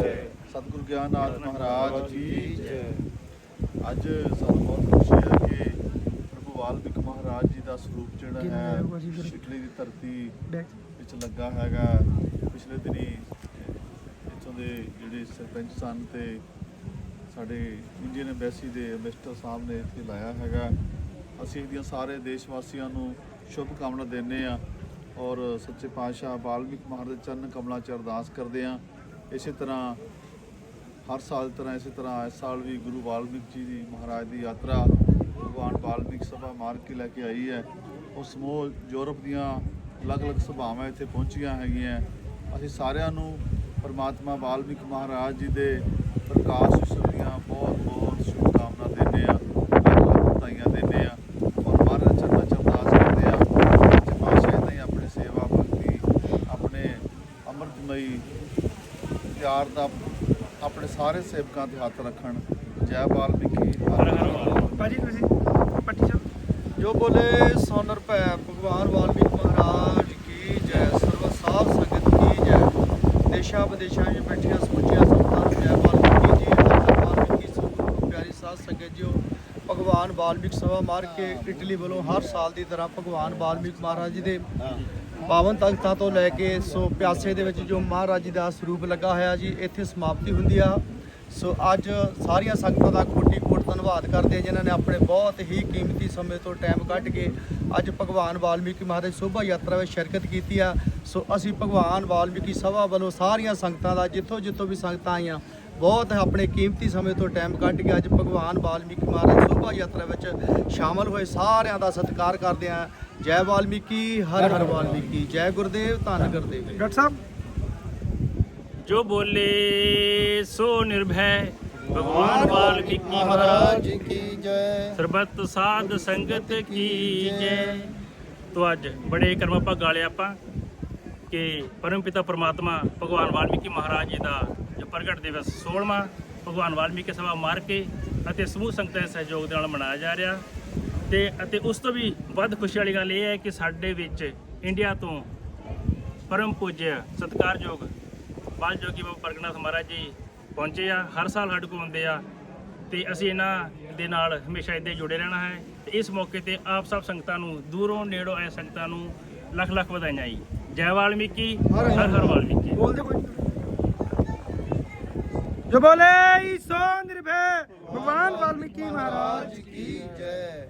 ਸਤਿਗੁਰੂ ਗਿਆਨਨਾਥ ਮਹਾਰਾਜ ਕੀ ਜੈ ਅੱਜ ਸਾਨੂੰ ਬਹੁਤ ਖੁਸ਼ੀ ਹੈ ਕਿ ਪ੍ਰਭੂ ਵਾਲਮੀਕ ਮਹਾਰਾਜ ਜੀ ਦਾ ਸਰੂਪ ਜਿਹੜਾ ਹੈ ਇਟਲੀ ਦੀ ਧਰਤੀ ਵਿੱਚ ਲੱਗਾ ਹੈਗਾ। ਪਿਛਲੇ ਦਿਨੀ ਇੱਥੋਂ ਦੇ ਜਿਹੜੇ ਸਰਪੰਚ ਸਨ ਤੇ ਸਾਡੇ ਇੰਡੀਅਨ ਐਮਬੈਸੀ ਦੇ ਮਿਸਟਰ ਸਾਹਿਬ ਨੇ ਇੱਥੇ ਲਾਇਆ ਹੈਗਾ। ਅਸੀਂ ਇਹਦੀਆਂ ਸਾਰੇ ਦੇਸ਼ ਵਾਸੀਆਂ ਨੂੰ ਸ਼ੁਭ ਕਾਮਨਾ ਦਿੰਦੇ ਆ ਔਰ ਸੱਚੇ ਪਾਤਸ਼ਾਹ ਵਾਲਮੀਕ ਮਹਾਰਾਜ ਦੇ ਚਰਨ ਕਮਲਾਂ 'ਚ ਅਰਦਾਸ ਕਰਦੇ ਆ ਇਸੇ ਤਰ੍ਹਾਂ ਹਰ ਸਾਲ ਤਰ੍ਹਾਂ ਇਸੇ ਤਰ੍ਹਾਂ ਇਸ ਸਾਲ ਵੀ ਗੁਰੂ ਵਾਲਮੀਕ ਜੀ ਦੀ ਮਹਾਰਾਜ ਦੀ ਯਾਤਰਾ ਭਗਵਾਨ ਵਾਲਮੀਕ ਸਭਾ ਮਾਰ ਕੇ ਲੈ ਕੇ ਆਈ ਹੈ। ਉਹ ਸਮੂਹ ਯੂਰਪ ਦੀਆਂ ਅਲੱਗ-ਅਲੱਗ ਸਭਾਵਾਂ ਇੱਥੇ ਪਹੁੰਚੀਆਂ ਹੈਗੀਆਂ। ਅਸੀਂ ਸਾਰਿਆਂ ਨੂੰ ਪਰਮਾਤਮਾ ਵਾਲਮੀਕ ਮਹਾਰਾਜ ਜੀ ਦੇ ਪ੍ਰਕਾਸ਼ ਉਤਸਵ ਦੀਆਂ ਬਹੁਤ-ਬਹੁਤ ਸ਼ੁਭਕਾਮਨਾ ਦਿੰਦੇ ਆ ਲੱਖ-ਲੱਖ ਵਧਾਈਆਂ ਦਿੰਦੇ ਆ ਔਰ ਮਹਾਰਾਜ ਚਰਨਾਂ ਚ ਅਰਦਾਸ ਕਰਦੇ ਆ ਕਿ ਪਾਤਸ਼ਾਹ ਏਦਾਂ ਹੀ ਆਪਣੀ ਸੇਵਾ ਭਗਤੀ ਆਪਣੇ ਅੰਮ੍ਰਿਤਮਈ ਪਿਆਰ ਦਾ ਆਪਣੇ ਸਾਰੇ ਸੇਵਕਾਂ ਤੇ ਹੱਥ ਰੱਖਣ। ਜੈ ਵਾਲਮੀਕੀ ਭਾਜੀ ਤੁਸੀਂ ਪੱਟੀ ਸਾਹਿਬ ਜੋ ਬੋਲੇ ਸੋਨਰ ਭੈ ਭਗਵਾਨ ਵਾਲਮੀਕ ਮਹਾਰਾਜ ਕੀ ਜੈ ਸਰਵ ਸਾਧ ਸੰਗਤ ਕੀ ਜੈ। ਦੇਸ਼ਾਂ ਵਿਦੇਸ਼ਾਂ ਵਿੱਚ ਬੈਠੀਆਂ ਸਮੁੱਚੀਆਂ ਸੰਗਤਾਂ ਨੂੰ ਜੈ ਵਾਲਮੀਕੀ ਜੀ ਵਾਲਮੀਕੀ ਸਤਿਗੁਰੂ ਪਿਆਰੀ ਸਾਧ ਸੰਗਤ ਜੀਓ। ਭਗਵਾਨ ਵਾਲਮੀਕ ਸਭਾ ਮਾਰ ਕੇ ਇਟਲੀ ਵੱਲੋਂ ਹਰ ਸਾਲ ਦੀ ਤਰ੍ਹਾਂ ਭਗਵਾਨ ਵਾਲਮੀਕ ਮਹਾਰਾਜ ਜੀ ਦੇ ਪਾਵਨ ਤਖਤਾਂ ਤੋਂ ਲੈ ਕੇ ਸੋ ਪਿਆਸੇ ਦੇ ਵਿੱਚ ਜੋ ਮਹਾਰਾਜ ਜੀ ਦਾ ਸਰੂਪ ਲੱਗਾ ਹੋਇਆ ਜੀ, ਇੱਥੇ ਸਮਾਪਤੀ ਹੁੰਦੀ ਆ। ਸੋ ਅੱਜ ਸਾਰੀਆਂ ਸੰਗਤਾਂ ਦਾ ਕੋਟੀ ਕੋਟ ਧੰਨਵਾਦ ਕਰਦੇ ਆ, ਜਿਨ੍ਹਾਂ ਨੇ ਆਪਣੇ ਬਹੁਤ ਹੀ ਕੀਮਤੀ ਸਮੇਂ ਤੋਂ ਟਾਈਮ ਕੱਢ ਕੇ ਅੱਜ ਭਗਵਾਨ ਵਾਲਮੀਕੀ ਮਹਾਰਾਜ ਸ਼ੋਭਾ ਯਾਤਰਾ ਵਿੱਚ ਸ਼ਿਰਕਤ ਕੀਤੀ ਆ। ਸੋ ਅਸੀਂ ਭਗਵਾਨ ਵਾਲਮੀਕੀ ਸਭਾ ਵੱਲੋਂ ਸਾਰੀਆਂ ਸੰਗਤਾਂ ਦਾ, ਜਿੱਥੋਂ ਜਿੱਥੋਂ ਵੀ ਸੰਗਤਾਂ ਆਈਆਂ, ਬਹੁਤ ਆਪਣੇ ਕੀਮਤੀ ਸਮੇਂ ਤੋਂ ਟਾਈਮ ਕੱਢ ਕੇ ਅੱਜ ਭਗਵਾਨ ਵਾਲਮੀਕੀ ਮਹਾਰਾਜ ਸ਼ੋਭਾ ਯਾਤਰਾ ਵਿੱਚ ਸ਼ਾਮਲ ਹੋਏ, ਸਾਰਿਆਂ ਦਾ ਸਤਿਕਾਰ ਕਰਦੇ ਆ। ਜੈ ਵਾਲਮੀਕੀ ਹਰ ਹਰ ਵਾਲਮੀਕੀ ਜੈ ਗੁਰਦੇਵ ਧੰਨ ਗੁਰਦੇਵ। ਡਾਕਟਰ ਸਾਹਿਬ। ਜੋ ਬੋਲੇ ਸੋ ਨਿਰਭੈ ਭਗਵਾਨ ਵਾਲਮੀਕੀ ਮਹਾਰਾਜ ਕੀ ਜੈ। ਸਰਬਤ ਸਾਧ ਸੰਗਤ ਕੀ ਜੈ। ਤੋ ਅੱਜ ਬੜੇ ਕਰਮ ਆਪਾਂ ਗਾਲੇ ਆਪਾਂ ਕਿ ਪਰਮ ਪਿਤਾ ਪਰਮਾਤਮਾ ਭਗਵਾਨ ਵਾਲਮੀਕੀ ਮਹਾਰਾਜ ਜੀ ਦਾ ਜੋ ਪ੍ਰਗਟ ਦਿਵਸ 16ਵਾਂ ਭਗਵਾਨ ਵਾਲਮੀਕੀ ਸਭਾ ਮਾਰ ਕੇ ਅਤੇ ਸਮੂਹ ਸੰਗਤਾਂ ਦੇ ਸਹਿਯੋਗ ਦੇ ਨਾਲ ਮਨਾਇਆ ਜਾ ਰਿਹਾ। ਤੇ ਅਤੇ ਉਸ ਤੋਂ ਵੀ ਵੱਧ ਖੁਸ਼ੀ ਵਾਲੀ ਗੱਲ ਇਹ ਹੈ ਕਿ ਸਾਡੇ ਵਿੱਚ ਇੰਡੀਆ ਤੋਂ ਪਰਮ ਪੂਜਯ ਸਤਿਕਾਰਯੋਗ ਬਾਲ ਜੋਗੀ ਬਾਬਾ ਪ੍ਰਗਟਨਾਥ ਮਹਾਰਾਜ ਜੀ ਪਹੁੰਚੇ ਆ। ਹਰ ਸਾਲ ਸਾਡੇ ਕੋਲ ਆਉਂਦੇ ਆ ਤੇ ਅਸੀਂ ਇਹਨਾਂ ਦੇ ਨਾਲ ਹਮੇਸ਼ਾ ਇਦਾਂ ਜੁੜੇ ਰਹਿਣਾ ਹੈ। ਤੇ ਇਸ ਮੌਕੇ ਤੇ ਆਪ ਸਭ ਸੰਗਤਾਂ ਨੂੰ ਦੂਰੋਂ ਨੇੜੋਂ ਆਏ ਸੰਗਤਾਂ ਨੂੰ ਲੱਖ ਲੱਖ ਵਧਾਈਆਂ ਜੀ। ਜੈ ਵਾਲਮੀਕੀ ਹਰ ਹਰ ਵਾਲਮੀਕੀ। ਜੋ ਬੋਲੇ ਸੋ ਨਿਰਭੈ। ਭਗਵਾਨ ਵਾਲਮੀਕੀ ਮਹਾਰਾਜ ਕੀ ਜੈ।